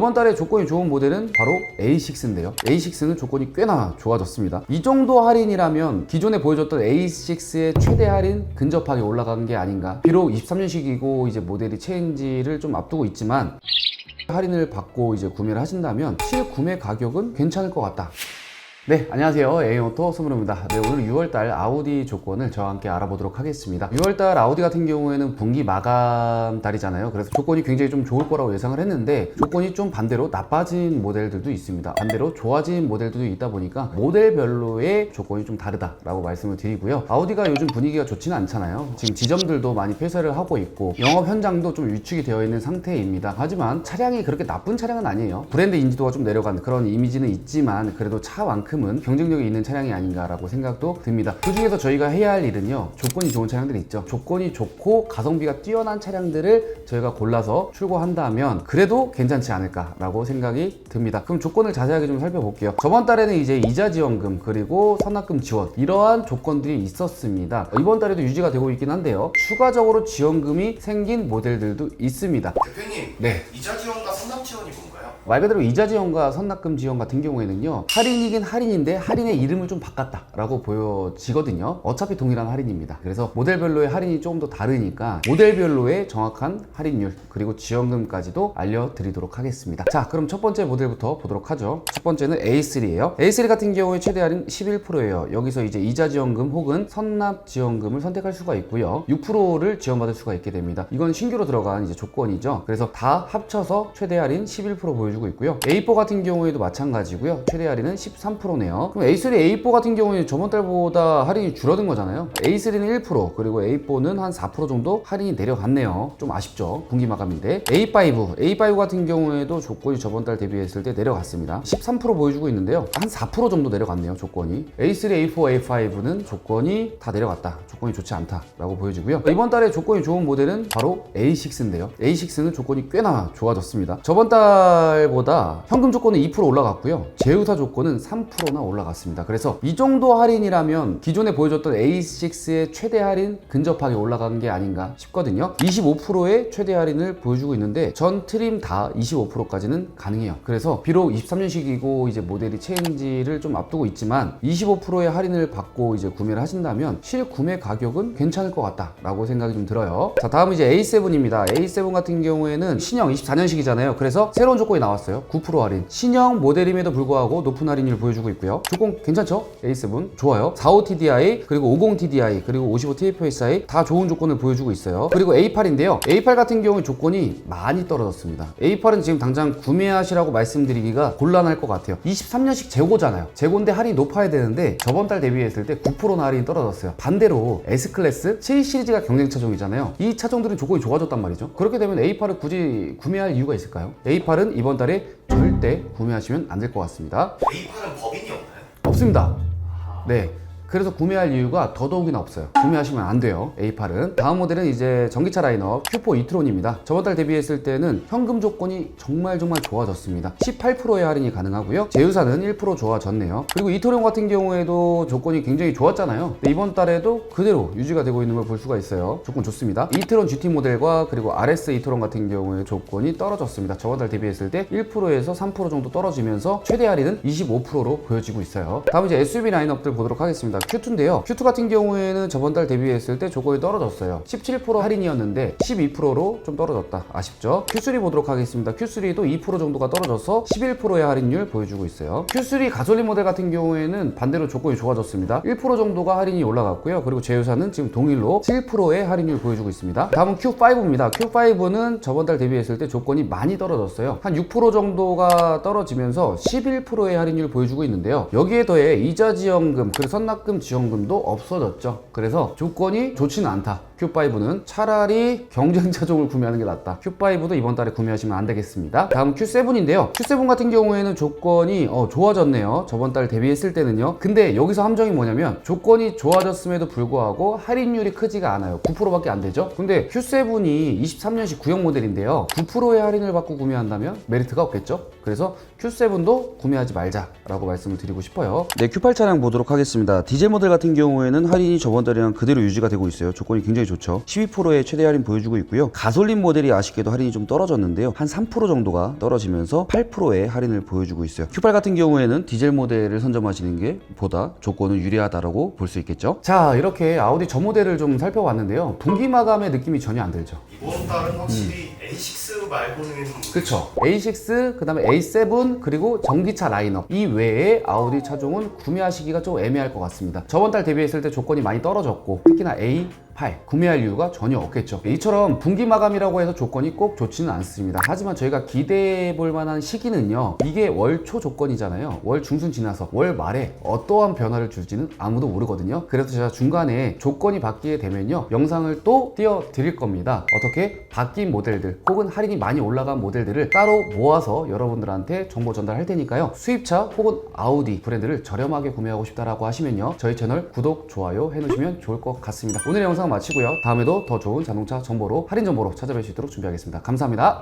이번 달에 조건이 좋은 모델은 바로 A6인데요. A6는 조건이 꽤나 좋아졌습니다. 이 정도 할인이라면 기존에 보여줬던 A6의 최대 할인 근접하게 올라간 게 아닌가. 비록 23년식이고 이제 모델이 체인지를 좀 앞두고 있지만 할인을 받고 이제 구매를 하신다면 실구매 가격은 괜찮을 것 같다. 네, 안녕하세요. 에이오토 손무로입니다. 네, 오늘 6월달 아우디 조건을 저와 함께 알아보도록 하겠습니다. 6월달 아우디 같은 경우에는 분기 마감 달이잖아요. 그래서 조건이 굉장히 좀 좋을 거라고 예상을 했는데 조건이 좀 반대로 나빠진 모델들도 있습니다. 반대로 좋아진 모델들도 있다 보니까 모델별로의 조건이 좀 다르다라고 말씀을 드리고요. 아우디가 요즘 분위기가 좋지는 않잖아요. 지금 지점들도 많이 폐쇄를 하고 있고 영업 현장도 좀 위축이 되어 있는 상태입니다. 하지만 차량이 그렇게 나쁜 차량은 아니에요. 브랜드 인지도가 좀 내려간 그런 이미지는 있지만 그래도 차만큼 은 경쟁력이 있는 차량이 아닌가라고 생각도 듭니다. 그 중에서 저희가 해야 할 일은요. 조건이 좋은 차량들이 있죠. 조건이 좋고 가성비가 뛰어난 차량들을 저희가 골라서 출고한다면 그래도 괜찮지 않을까라고 생각이 듭니다. 그럼 조건을 자세하게 좀 살펴볼게요. 저번 달에는 이제 이자 지원금 그리고 선납금 지원 이러한 조건들이 있었습니다. 이번 달에도 유지가 되고 있긴 한데요. 추가적으로 지원금이 생긴 모델들도 있습니다. 대표님, 네. 이자 지원과 선납 지원이? 말 그대로 이자 지원과 선납금 지원 같은 경우에는요 할인이긴 할인인데 할인의 이름을 좀 바꿨다라고 보여지거든요. 어차피 동일한 할인입니다. 그래서 모델별로의 할인이 조금 더 다르니까 모델별로의 정확한 할인율 그리고 지원금까지도 알려드리도록 하겠습니다. 자 그럼 첫 번째 모델부터 보도록 하죠. 첫 번째는 A3예요. A3 같은 경우에 최대 할인 11%예요. 여기서 이제 이자 지원금 혹은 선납 지원금을 선택할 수가 있고요. 6%를 지원받을 수가 있게 됩니다. 이건 신규로 들어간 이제 조건이죠. 그래서 다 합쳐서 최대 할인 11% 보여주고 있고요. A4 같은 경우에도 마찬가지고요. 최대 할인은 13%네요. 그럼 A3, A4 같은 경우에 저번 달보다 할인이 줄어든 거잖아요. A3는 1% 그리고 A4는 한 4% 정도 할인이 내려갔네요. 좀 아쉽죠. 분기 마감인데 A5, A5 같은 경우에도 조건이 저번 달 대비했을 때 내려갔습니다. 13% 보여주고 있는데요. 한 4% 정도 내려갔네요. 조건이. A3, A4, A5는 조건이 다 내려갔다. 조건이 좋지 않다라고 보여지고요. 이번 달에 조건이 좋은 모델은 바로 A6인데요. A6는 조건이 꽤나 좋아졌습니다. 저번 달 보다 현금 조건은 2% 올라갔고요. 제휴사 조건은 3%나 올라갔습니다. 그래서 이 정도 할인이라면 기존에 보여줬던 A6의 최대 할인 근접하게 올라간 게 아닌가 싶거든요. 25%의 최대 할인을 보여주고 있는데 전 트림 다 25%까지는 가능해요. 그래서 비록 23년식이고 이제 모델이 체인지를 좀 앞두고 있지만 25%의 할인을 받고 이제 구매를 하신다면 실 구매 가격은 괜찮을 것 같다라고 생각이 좀 들어요. 자, 다음 이제 A7입니다. A7 같은 경우에는 신형 24년식이잖아요. 그래서 새로운 조건이 나 왔어요. 9% 할인. 신형 모델임에도 불구하고 높은 할인율 보여주고 있고요. 조건 괜찮죠? A7 좋아요. 45 TDI 그리고 50 TDI 그리고 55 TFSI 다 좋은 조건을 보여주고 있어요. 그리고 A8인데요. A8 같은 경우에 조건이 많이 떨어졌습니다. A8은 지금 당장 구매하시라고 말씀드리기가 곤란할 것 같아요. 23년식 재고잖아요. 재고인데 할인이 높아야 되는데 저번 달 대비했을 때 9%나 할인이 떨어졌어요. 반대로 S클래스 7 시리즈가 경쟁 차종이잖아요. 이 차종들은 조건이 좋아졌단 말이죠. 그렇게 되면 A8을 굳이 구매할 이유가 있을까요? A8은 이번 달에 절대 구매하시면 안 될 것 같습니다. A8은 법인이 없나요? 없습니다. 네. 그래서 구매할 이유가 더더욱이나 없어요. 구매하시면 안 돼요. A8은. 다음 모델은 이제 전기차 라인업 Q4 이트론입니다. 저번 달 대비했을 때는 현금 조건이 정말 정말 좋아졌습니다. 18%의 할인이 가능하고요. 제휴사는 1% 좋아졌네요. 그리고 이트론 같은 경우에도 조건이 굉장히 좋았잖아요. 이번 달에도 그대로 유지가 되고 있는 걸 볼 수가 있어요. 조건 좋습니다. 이트론 GT 모델과 그리고 RS 이트론 같은 경우에 조건이 떨어졌습니다. 저번 달 대비했을 때 1%에서 3% 정도 떨어지면서 최대 할인은 25%로 보여지고 있어요. 다음 이제 SUV 라인업들 보도록 하겠습니다. Q2인데요. Q2 같은 경우에는 저번 달 대비했을 때 조건이 떨어졌어요. 17% 할인이었는데 12%로 좀 떨어졌다. 아쉽죠? Q3 보도록 하겠습니다. Q3도 2% 정도가 떨어져서 11%의 할인율 보여주고 있어요. Q3 가솔린 모델 같은 경우에는 반대로 조건이 좋아졌습니다. 1% 정도가 할인이 올라갔고요. 그리고 제휴사는 지금 동일로 7%의 할인율 보여주고 있습니다. 다음은 Q5입니다. Q5는 저번 달 대비했을 때 조건이 많이 떨어졌어요. 한 6% 정도가 떨어지면서 11%의 할인율 보여주고 있는데요. 여기에 더해 이자 지원금 그리고 선납금 지원금도 없어졌죠. 그래서 조건이 좋지는 않다. Q5는 차라리 경쟁 차종을 구매하는 게 낫다. Q5도 이번 달에 구매하시면 안 되겠습니다. 다음 Q7인데요. Q7 같은 경우에는 조건이 어, 좋아졌네요. 저번 달 대비했을 때는요. 근데 여기서 함정이 뭐냐면 조건이 좋아졌음에도 불구하고 할인율이 크지가 않아요. 9%밖에 안 되죠. 근데 Q7이 23년식 구형 모델인데요. 9%의 할인을 받고 구매한다면 메리트가 없겠죠. 그래서 Q7도 구매하지 말자라고 말씀을 드리고 싶어요. 네, Q8 차량 보도록 하겠습니다. 디젤 디젤 모델 같은 경우에는 할인이 저번 달이랑 그대로 유지가 되고 있어요. 조건이 굉장히 좋죠. 12%의 최대 할인 보여주고 있고요. 가솔린 모델이 아쉽게도 할인이 좀 떨어졌는데요. 한 3% 정도가 떨어지면서 8%의 할인을 보여주고 있어요. Q8 같은 경우에는 디젤 모델을 선점하시는 게 보다 조건은 유리하다라고 볼 수 있겠죠. 자, 이렇게 아우디 전 모델을 좀 살펴봤는데요. 분기 마감의 느낌이 전혀 안 들죠. 이번 달은 확실히 A6 말고는 그쵸. A6 그 다음에 A7 그리고 전기차 라인업. 이 외에 아우디 차종은 구매하시기가 좀 애매할 것 같습니다. 저번 달 대비했을 때 조건이 많이 떨어졌고 특히나 A8 구매할 이유가 전혀 없겠죠. 이처럼 분기 마감이라고 해서 조건이 꼭 좋지는 않습니다. 하지만 저희가 기대해 볼 만한 시기는요. 이게 월 초 조건이잖아요. 월 중순 지나서 월 말에 어떠한 변화를 줄지는 아무도 모르거든요. 그래서 제가 중간에 조건이 바뀌게 되면요. 영상을 또 띄워 드릴 겁니다. 어떻게? 바뀐 모델들 혹은 할인이 많이 올라간 모델들을 따로 모아서 여러분들한테 정보 전달할 테니까요. 수입차 혹은 아우디 브랜드를 저렴하게 구매하고 싶다라고 하시면요. 저희 채널 구독 좋아요 해놓으시면 좋을 것 같습니다. 오늘 영상 마치고요. 다음에도 더 좋은 자동차 정보로 할인 정보로 찾아뵐 수 있도록 준비하겠습니다. 감사합니다